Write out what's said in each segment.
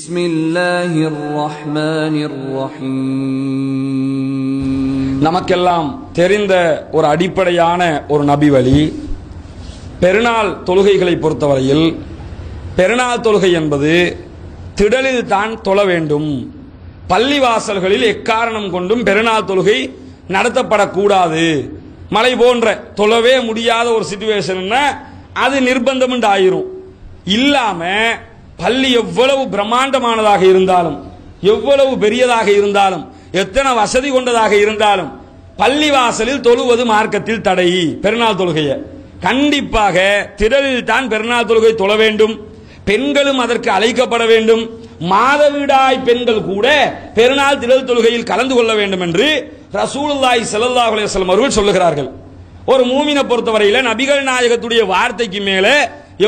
بسم الله الرحمن الرحيم நமக்கெல்லாம் தெரிந்த ஒரு அடிப்படையான ஒரு நபி வழி பெருநாள் தொழுகைகளை பொறுத்தவரையில் பெருநாள் தொழுகை என்பது திடலில் தான் தொழ வேண்டும் பள்ளிவாசல்களில் எக்காரணம் கொண்டும் பெருநாள் தொழுகை நடத்தப்படக்கூடாது மழை போன்ற தொழவே முடியாத ஒரு சுச்சுவேஷன்னா அது நிர்பந்தம் ஆயிரும் இல்லாம பள்ளி எவ்வளவு பிரம்மாண்டமானதாக இருந்தாலும் எவ்வளவு பெரியதாக இருந்தாலும் எத்தனை வசதி கொண்டதாக இருந்தாலும் பள்ளிவாசலில் தொழுவது மார்க்கத்தில் தடை பெருநாள் தொழுகையை. கண்டிப்பாக திடலில் தான் பெருநாள் தொழுகை தொழ வேண்டும். பெண்களும் அதற்கு அழைக்கப்பட வேண்டும். மாதவிடாய் பெண்கள் கூட பெருநாள் திடல் தொழுகையில் கலந்து கொள்ள வேண்டும் என்று ரசூலுல்லாய் ஸல்லல்லாஹு அலையம் அவர்கள் சொல்லுகிறார்கள். ஒரு மூமினை பொறுத்தவரையில் நபிகள் நாயகத்துடைய வார்த்தைக்கு மேலே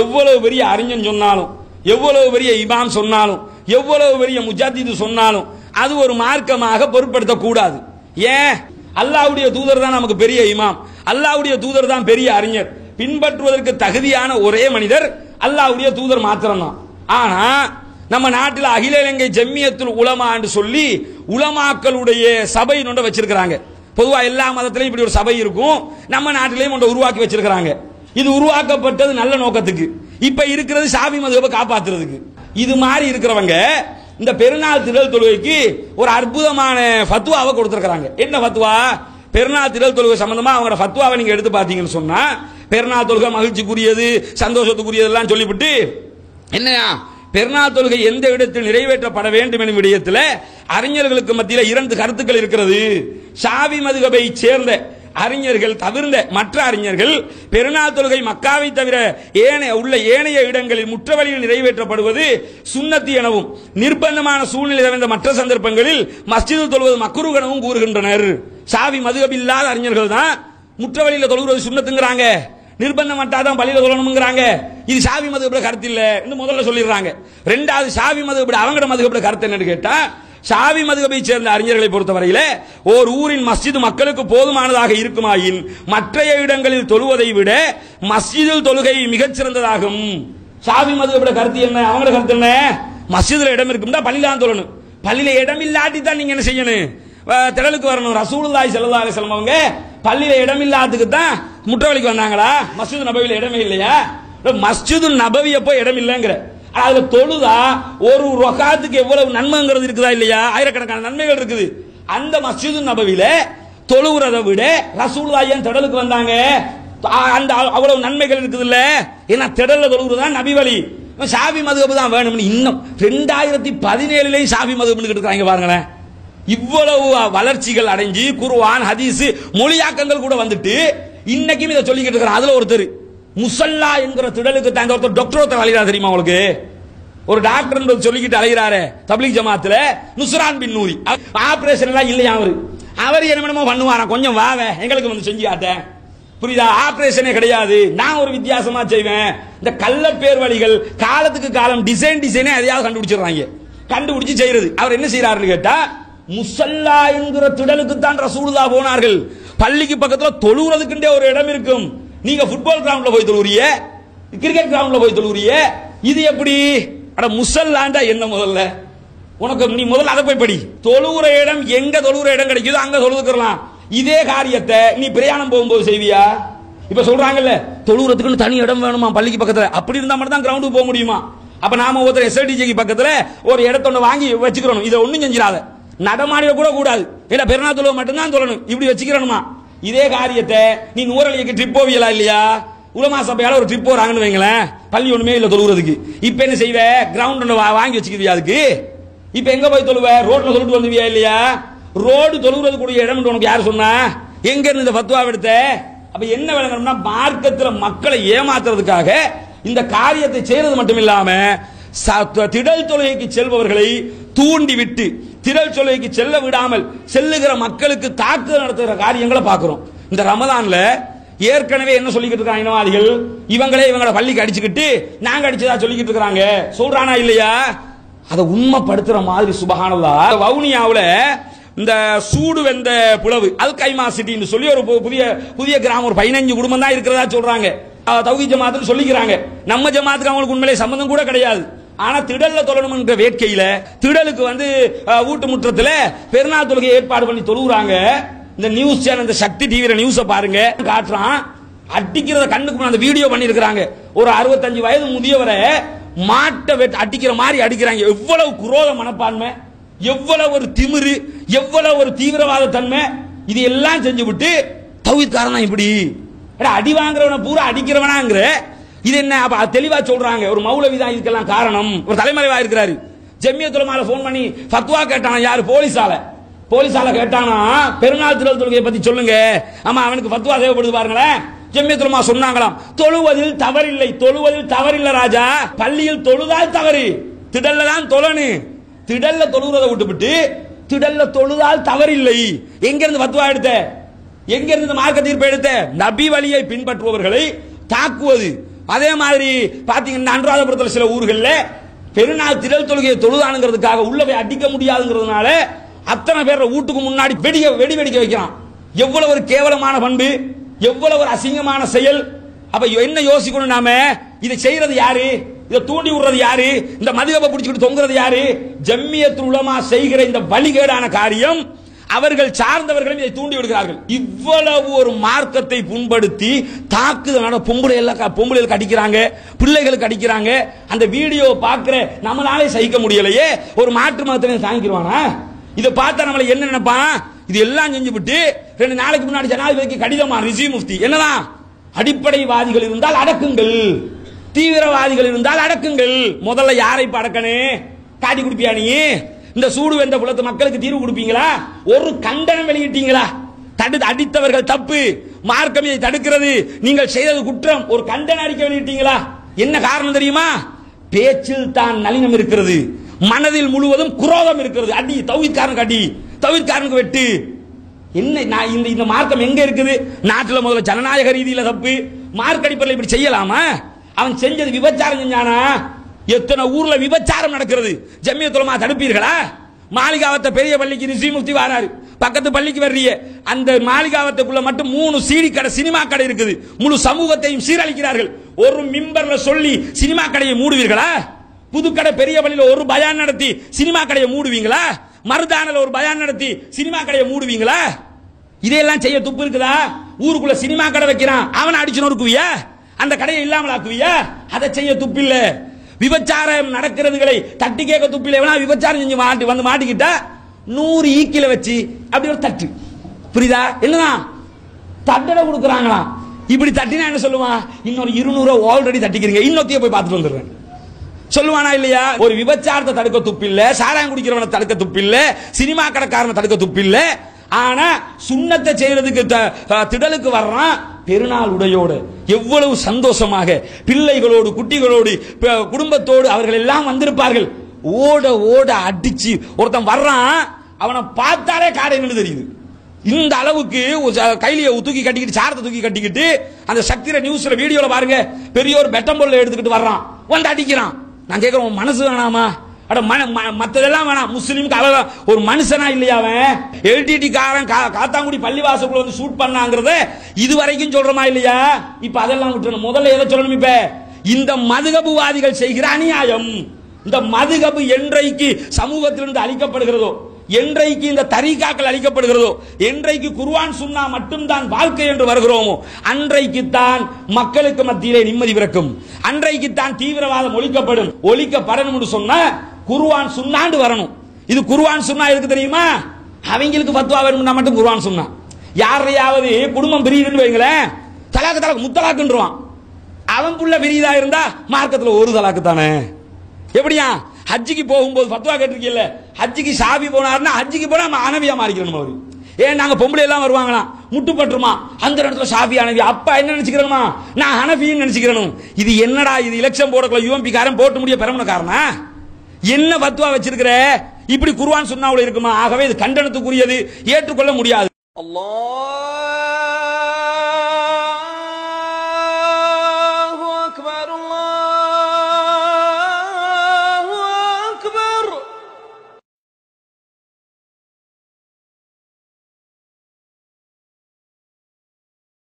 எவ்வளவு பெரிய அறிஞன் சொன்னாலும் எவ்வளவு பெரிய இமாம் சொன்னாலும் எவ்வளவு பெரிய முஜாத்திது சொன்னாலும் அது ஒரு மார்க்கமாக பொருட்படுத்தக்கூடாது. ஏன்? அல்லாவுடைய தூதர் தான் நமக்கு பெரிய இமாம். அல்லாவுடைய தூதர் தான் பெரிய அறிஞர். பின்பற்றுவதற்கு தகுதியான ஒரே மனிதர் அல்லாவுடைய தூதர் மாத்திரம்தான். ஆனா நம்ம நாட்டில் அகில இலங்கை ஜம்மியத்துல் என்று சொல்லி உலமாக்களுடைய சபை நொண்ட வச்சிருக்கிறாங்க. பொதுவாக எல்லா மதத்திலையும் இப்படி ஒரு சபை இருக்கும். நம்ம நாட்டிலையும் ஒன்றை உருவாக்கி வச்சிருக்கிறாங்க. இது உருவாக்கப்பட்டது நல்ல நோக்கத்துக்கு. இப்ப இருக்கிறது சாமி மதுவை காப்பாத்துறதுக்கு. இது மாதிரி இருக்கிறவங்க இந்த பெருநாள் திரள் தொழுகைக்கு ஒரு அற்புதமான ஃபத்வாவை கொடுத்துருக்காங்க என்ன ஃபத்வா? பெருநாள் திரள் தொழுகை சம்பந்தமா அவங்களோட ஃபத்வாவை நீங்க எடுத்து பார்த்தீங்கன்னு சொன்னா பெருநாள் தொழுகை மகிழ்ச்சிக்குரியது சந்தோஷத்துக்குரியதெல்லாம் சொல்லிவிட்டு என்னையா? பெருநாள் தொழுகை எந்த இடத்தில் நிறைவேற்றப்பட வேண்டும் எனும் விடயத்தில் அறிஞர்களுக்கு மத்தியில் இரண்டு கருத்துக்கள் இருக்கிறது. சாவி மதுகபை சேர்ந்த அறிஞர்கள் தவிர்ந்த மற்ற அறிஞர்கள் பெருநாள் தொழுகை மக்காவை தவிர ஏனைய உள்ள ஏனைய இடங்களில் முற்றவழியில் நிறைவேற்றப்படுவது சுண்ணத்து எனவும் நிர்பந்தமான சூழ்நிலை தவிர்ந்த மற்ற சந்தர்ப்பங்களில் மஸ்ஜிதில் தொழுவது மக்குரு எனவும் கூறுகின்றனர். சாவி மதுகபில்லாத அறிஞர்கள் தான் முற்றவழியில் தொழுகிறது சுண்ணத்துங்கிறாங்க நிர்பந்தம் தான் பள்ளியில் சொல்லணுங்கிறாங்க இது சாவி மதுகப்பட கருத்து இல்லை இன்னும் முதல்ல சொல்லிடுறாங்க. ரெண்டாவது சாவி மதுகப்பட அவங்கட மதுகப்பட கருத்து என்னன்னு கேட்டா சாவி மதுகபை சேர்ந்த அறிஞர்களை பொறுத்தவரையில ஓர் ஊரின் மஸ்ஜித் மக்களுக்கு போதுமானதாக இருக்குமாயின் மற்றைய இடங்களில் தொழுவதை விட மஸ்ஜிதில் தொழுகை மிகச்சிறந்ததாகும் சாவி மதுகப்பட கருத்து என்ன? அவங்களோட கருத்து என்ன? மஸ்ஜிதில் இடம் இருக்கும்னா பள்ளியில தான் தொழணும். பள்ளியில இடம் இல்லாட்டி தான் நீங்க என்ன செய்யணும்? திடலுக்கு வரணும். ரசூலுல்லாய் செல்லா அலைஹி வஸல்லம் அவங்க பள்ளியில இடம் இல்லாததுக்கு தான் முற்றவழிக்கு வந்தாங்களா? மஸ்ஜித் நபவியில் இடமே இல்லையா? மஸ்ஜிது நபவி எப்போ இடம் இல்லைங்கிற. அதுல தொழுதா ஒரு ரொகாத்துக்கு எவ்வளவு நன்மைங்கிறது இருக்குதா இல்லையா? ஆயிரக்கணக்கான நன்மைகள் இருக்குது. அந்த மஸ்ஜிது நபவியில தொழுகிறத விட ரசூலுல்லாஹி ஏன் திடலுக்கு வந்தாங்க? அந்த அவ்வளவு நன்மைகள் இருக்குது இல்ல ஏன்னா திடல்ல தொழுகிறது தான் நபி வழி. சாபி மதுகப்பு தான் வேணும்னு இன்னும் ரெண்டாயிரத்தி பதினேழுலயும் சாபி மதுகப்னு இருக்காங்க பாருங்களேன். இவ்வளவு வளர்ச்சிகள் அடைஞ்சு குருவான் ஹதீஸ் மொழியாக்கங்கள் கூட வந்துட்டு இன்னைக்கும் இதை சொல்லிக்கிட்டு இருக்கிறான் அதுல ஒருத்தர். முசல்லா என்கிற திடலுக்கு தாங்க ஒருத்தர் டாக்டர் ஒருத்தர் அழைகிறார் தெரியுமா உங்களுக்கு? ஒரு டாக்டர் சொல்லிக்கிட்டு அலைகிறாரு தப்லீக் ஜமாத்துல நுஸ்ரான் பின் நூரி. ஆபரேஷன் எல்லாம் இல்லையா அவரு? அவர் என்னமோ பண்ணுவாராம் கொஞ்சம் வாவே எங்களுக்கு வந்து செஞ்சு காட்டேன் புரியுதா? ஆபரேஷனே கிடையாது. நான் ஒரு வித்தியாசமா செய்வேன். இந்த கள்ள பேர் வழிகள் காலத்துக்கு காலம் டிசைன் டிசைனே எதையாவது கண்டுபிடிச்சிடுறாங்க. கண்டுபிடிச்சு செய்யறது. அவர் என்ன செய்யறாருன்னு கேட்டா முசல்லா என்கிற திடலுக்கு தான் ரசூலுதா போனார்கள். பள்ளிக்கு பக்கத்துல தொழுகிறதுக்குண்டே ஒரு இடம் இருக்கும். நீங்க ஃபுட்பால் கிரவுண்ட்ல போய் தொழுவுறிய கிரிக்கெட் கிரவுண்ட்ல போய் தொழுவுறிய இது எப்படி? அட முசல்லாண்டா என்ன முதல்ல? உனக்கு நீ முதல்ல அதை போய் படி. தொழுகிற இடம் எங்க தொழுகிற இடம் கிடைக்குதோ அங்க தொழுதுக்கலாம் இதே காரியத்தை நீ பிரயாணம் போகும்போது செய்வியா? இப்ப சொல்றாங்கல்ல தொழுகிறதுக்குன்னு தனி இடம் வேணுமா? பள்ளிக்கு பக்கத்துல. அப்படி இருந்தா மட்டும் தான் கிரவுண்டுக்கு போக முடியுமா? அப்ப நாம ஒருத்தர் எஸ்எல்டிஜிக்கு பக்கத்துல ஒரு இடத்தொன்னு வாங்கி வச்சுக்கிறோம் இதை ஒண்ணும் செஞ்சிடாத. நடமாடிட கூட கூடாது. இல்ல பெருநாள் தொழுவ மட்டும்தான் தொழணும். இப்படி வச்சுக்கிறணுமா? இதே காரியத்தை நீ நூறலிக்கு ட்ரிப் போவியலா இல்லையா? உலமா சபையால ஒரு ட்ரிப் போறாங்கன்னு வைங்களேன். பள்ளி ஒண்ணுமே இல்ல தொழுகிறதுக்கு இப்ப என்ன செய்வ? கிரவுண்ட் ஒன்று வாங்கி வச்சுக்கிறியா அதுக்கு? இப்ப எங்க போய் தொழுவ? ரோட்ல சொல்லிட்டு வந்துவியா இல்லையா? ரோடு தொழுகிறது கூடிய இடம் உனக்கு யார் சொன்னா? எங்க இருந்து இந்த பத்துவா எடுத்த? அப்ப என்ன விளங்கணும்னா மார்க்கத்துல மக்களை ஏமாத்துறதுக்காக இந்த காரியத்தை செய்யறது மட்டும் இல்லாம ச- திடல் தொழுகைக்கு செல்பவர்களை தூண்டி விட்டு திரள் சொல்லைக்கு செல்ல விடாமல் செல்லுகிற மக்களுக்கு தாக்குதல் நடத்துகிற காரியங்களை பார்க்கிறோம். இந்த ரமதான்ல ஏற்கனவே என்ன சொல்லிக்கிட்டு இருக்காங்க இனவாதிகள் இவங்களே இவங்கள பள்ளிக்கு அடிச்சுக்கிட்டு நாங்க அடிச்சதா சொல்லிக்கிட்டு இருக்கிறாங்க. சொல்றானா இல்லையா? அதை உண்மைப்படுத்துற மாதிரி சுபகானதா வவுனியாவில் இந்த சூடு வெந்த புலவு அல் கைமா சிட்டின்னு சொல்லி ஒரு பு- புதிய புதிய கிராமம் ஒரு பதினஞ்சு குடும்பம் தான் இருக்கிறதா சொல்றாங்க. தௌகி ஜமாத்துன்னு சொல்லிக்கிறாங்க. நம்ம ஜமாத்துக்கு அவங்களுக்கு உண்மையிலே சம்மந்தம் கூட கிடையாது. ஆனா திடல்ல தொழணும்ன்ற வேட்கையில திடலுக்கு வந்து அஹ், வீட்டு முற்றத்துல பெருநாள் தொழுகை ஏற்பாடு பண்ணி தொழுகிறாங்க இந்த நியூஸ் சேனல் இந்த சக்தி டிவியில நியூஸ பாருங்க. காட்டுறான். அடிக்கிறத கண்ணுக்கு அந்த வீடியோ பண்ணிருக்கிறாங்க ஒரு அறுபத்தஞ்சு வயது முதியவரை மாட்டை வெட்டு அடிக்கிற மாதிரி அடிக்கிறாங்க. எவ்வளவு குரோத மனப்பான்மை எவ்வளவு ஒரு திமிரு எவ்வளவு ஒரு தீவிரவாத தன்மை இது எல்லாம் செஞ்சு விட்டு தவிர்க்காரனா இப்படி அடி வாங்குறவனை பூரா அடிக்கிறவனாங்கிற இது என்ன? அப்ப தெளிவா சொல்றாங்க. ஒரு மௌலவி தான் இதுக்கெல்லாம் காரணம். ஒரு தலைமறைவா இருக்கிறாரு. ஜெமியத்துலமால ஃபோன் பண்ணி ஃபத்வா கேட்டானா? யாரு? போலீஸால. போலீஸால கேட்டானா பெருநாள் திரள் தொழுகையை பத்தி சொல்லுங்க. ஆமா அவனுக்கு ஃபத்வா தேவைப்படுது பாருங்களேன். ஜெம்மியத்துலமா சொன்னாங்களாம் தொழுவதில் தவறில்லை. தொழுவதில் தவறில்லை ராஜா. பள்ளியில் தொழுதால் தவறு. திடல்ல தான் தொழனு. திடல்ல தொழுகிறத விட்டுவிட்டு திடல்ல தொழுதால் தவறில்லை. எங்கிருந்து ஃபத்வா எடுத்த? எங்கிருந்து மார்க்க தீர்ப்பு எடுத்த? நபி வழியை பின்பற்றுபவர்களை தாக்குவது. அதே மாதிரி பாத்தீங்கன்னா அனுராதபுரத்தில் சில ஊர்களில் பெருநாள் திரள் தொழுகையை தொழுதானுங்கிறதுக்காக உள்ள போய் அடிக்க முடியாதுங்கிறதுனால அத்தனை பேர் வீட்டுக்கு முன்னாடி வெடிய வெடி வெடிக்க வைக்கிறான். எவ்வளவு ஒரு கேவலமான பண்பு எவ்வளவு ஒரு அசிங்கமான செயல். அப்ப என்ன யோசிக்கணும் நாம? இதை செய்யறது யாரு? இதை தூண்டி விடுறது யாரு? இந்த மதுகப்பை பிடிச்சிக்கிட்டு தொங்குறது யாரு? ஜம்மியத்து உலமா செய்கிற இந்த வழிகேடான காரியம் அவர்கள் சார்ந்தவர்களும் இதை தூண்டி விடுகிறார்கள். இவ்வளவு ஒரு மார்க்கத்தை புண்படுத்தி தாக்குதலான பொம்பளை எல்லாம் பொம்பளைகளுக்கு அடிக்கிறாங்க பிள்ளைகளுக்கு அடிக்கிறாங்க அந்த வீடியோ பார்க்கிற நம்மளாலே சகிக்க முடியலையே ஒரு மாற்று மதத்தினை தாங்கிடுவானா இதை பார்த்தா நம்மளை என்ன நினைப்பான்? இது எல்லாம் செஞ்சு விட்டு ரெண்டு நாளைக்கு முன்னாடி ஜனாதிபதிக்கு கடிதமா ரிசி முஃப்தி? என்னதான்? அடிப்படைவாதிகள் இருந்தால் அடக்குங்கள். தீவிரவாதிகள் இருந்தால் அடக்குங்கள். முதல்ல யாரை இப்ப அடக்கணே காட்டி குடிப்பியா நீ? இந்த சூடு வெந்த புலத்து மக்களுக்கு தீர்வு கொடுப்பீங்களா? ஒரு கண்டனம் வெளியிட்டீங்களா? தடு அடித்தவர்கள் தப்பு. மார்க்கம் இதை தடுக்கிறது. நீங்கள் செய்தது குற்றம். ஒரு கண்டன அறிக்கை வெளியிட்டீங்களா? என்ன காரணம் தெரியுமா? பேச்சில் தான் நளினம் இருக்கிறது. மனதில் முழுவதும் குரோதம் இருக்கிறது. அடி தவிர்க்காரனுக்கு அடி. தவிர்க்காரனுக்கு வெட்டு. என்ன நான் இந்த இந்த மார்க்கம் எங்க இருக்குது? நாட்டில் முதல்ல ஜனநாயக ரீதியில் தப்பு. மார்க் அடிப்படையில் இப்படி செய்யலாமா? அவன் செஞ்சது விபச்சாரம் செஞ்சானா? எத்தனை ஊர்ல விபச்சாரம் நடக்கிறது? ஜம்மியத்துலமா தடுப்பீர்களா? மாளிகாவத்த பெரிய பள்ளிக்கு ரிஷி முஃப்தி பக்கத்து பள்ளிக்கு வர்றிய அந்த மாளிகாவத்துக்குள்ள மட்டும் மூணு சீடி கடை சினிமா கடை இருக்குது. முழு சமூகத்தையும் சீரழிக்கிறார்கள். ஒரு மிம்பர்ல சொல்லி சினிமா கடையை மூடுவீர்களா? புதுக்கடை பெரிய பள்ளியில் ஒரு பயான் நடத்தி சினிமா கடையை மூடுவீங்களா? மருதானல ஒரு பயான் நடத்தி சினிமா கடையை மூடுவீங்களா? இதையெல்லாம் செய்ய துப்பு இருக்குதா? ஊருக்குள்ள சினிமா கடை வைக்கிறான். அவனை அடிச்சு நொறுக்குவியா? அந்த கடையை இல்லாமல் ஆக்குவியா அதை செய்ய துப்பு இல்லை விபச்சாரம் நடக்கிறதுகளை தட்டி கேட்க துப்பில எவனா விபச்சாரம் செஞ்சு மாட்டி வந்து மாட்டிக்கிட்டா நூறு ஈக்கில வச்சு அப்படி ஒரு தட்டு. புரியுதா? என்னதான் தட்டடை கொடுக்குறாங்களாம் இப்படி தட்டினா என்ன சொல்லுவான் இன்னொரு இருநூறு ஆல்ரெடி தட்டிக்கிறீங்க. இன்னொத்தைய போய் பார்த்துட்டு வந்துடுறேன். சொல்லுவானா இல்லையா? ஒரு விபச்சாரத்தை தடுக்க துப்பில்ல சாராயம் குடிக்கிறவனை தடுக்க துப்பில்ல சினிமா கடைக்காரனை தடுக்க துப்பில்லை ஆனா சுண்ணத்தை செய்யறதுக்கு த- திடலுக்கு வர்றான் பெருநாள் உடையோடு. எவ்வளவு சந்தோஷமாக. பிள்ளைகளோடு குட்டிகளோடு குடும்பத்தோடு அவர்கள் எல்லாம் வந்திருப்பார்கள். ஓட ஓட அடிச்சு ஒருத்தன் வர்றான் அவனை பார்த்தாலே காடை நின்று தெரியுது. இந்த அளவுக்கு ஒரு ச- கைலிய தூக்கி கட்டிக்கிட்டு சாரத்தை தூக்கி கட்டிக்கிட்டு அந்த சக்திர நியூஸ்ல வீடியோல பாருங்க பெரிய ஒரு பெட்டம்பொல்ல எடுத்துக்கிட்டு வர்றான். வந்து அடிக்கிறான். நான் கேட்கிறேன் உன் மனசு வேணாமா? அட மன ம- வேணாம். முஸ்லீமுக்கு அழகா ஒரு மனுஷனா இல்லையா அவன்? எல்டிடி காரன் கா- காத்தாங்குடி பள்ளிவாசலுக்குள்ள வந்து ஷூட் பண்ணாங்கிறத இது வரைக்கும் சொல்றோமா இல்லையா? இப்ப அதெல்லாம் விட்டுறணும். முதல்ல எதை சொல்லணும் இப்ப? இந்த மதுகபுவாதிகள் செய்கிற அநியாயம் இந்த மதுகபு என்றைக்கு சமூகத்திலிருந்து அழிக்கப்படுகிறதோ என்றைக்கு இந்த தரிகாக்கள் அளிக்கப்படுகிறதோ என்றைக்கு குர்ஆன் சுன்னா மட்டும்தான் வாழ்க்கை என்று வருகிறோமோ அன்றைக்கு தான் மக்களுக்கு மத்தியிலே நிம்மதி பிறக்கும். அன்றைக்கு தான் தீவிரவாதம் ஒழிக்கப்படும் ஒழிக்கப்படணும் என்று சொன்னா குருவான் சுன்னாண்டு வரணும். இது குருவான் சுன்னா எதுக்கு தெரியுமா? அவங்களுக்கு பத்துவா வேணும்னா மட்டும் குருவான் சுண்ணா. யாரையாவது குடும்பம் பிரியுதுன்னு வைங்களேன் தலாக்கு தலாக்கு முத்தலாக்குன்றான் அவன் புள்ள பிரியுதா இருந்தா மார்க்கத்தில் ஒரு தலாக்கு தானே. எப்படியா? ஹஜ்ஜிக்கு போகும்போது பத்துவா கேட்டிருக்கீல்ல ஹஜ்ஜிக்கு சாபி போனாருன்னா ஹஜ்ஜிக்கு போனா நம்ம மாறிக்கணும் அவரு? ஏன் நாங்க பொம்பளை எல்லாம் வருவாங்களாம் முட்டுப்பட்டுருமா. அந்த இடத்துல சாஃபி அனவி அப்பா என்ன நினைச்சுக்கிறோமா நான் ஹனஃபின்னு நினைச்சுக்கிறணும் இது என்னடா இது எலெக்ஷன் போடக்குள்ள யூஎம்பி காரன் போட்டு முடிய பெறமுன காரணம் என்ன பத்துவா வச்சிருக்கிற? இப்படி குருவான் சுண்ணாவில் இருக்குமா? ஆகவே இது கண்டனத்துக்குரியது. ஏற்றுக்கொள்ள முடியாது. அல்லாஹ்!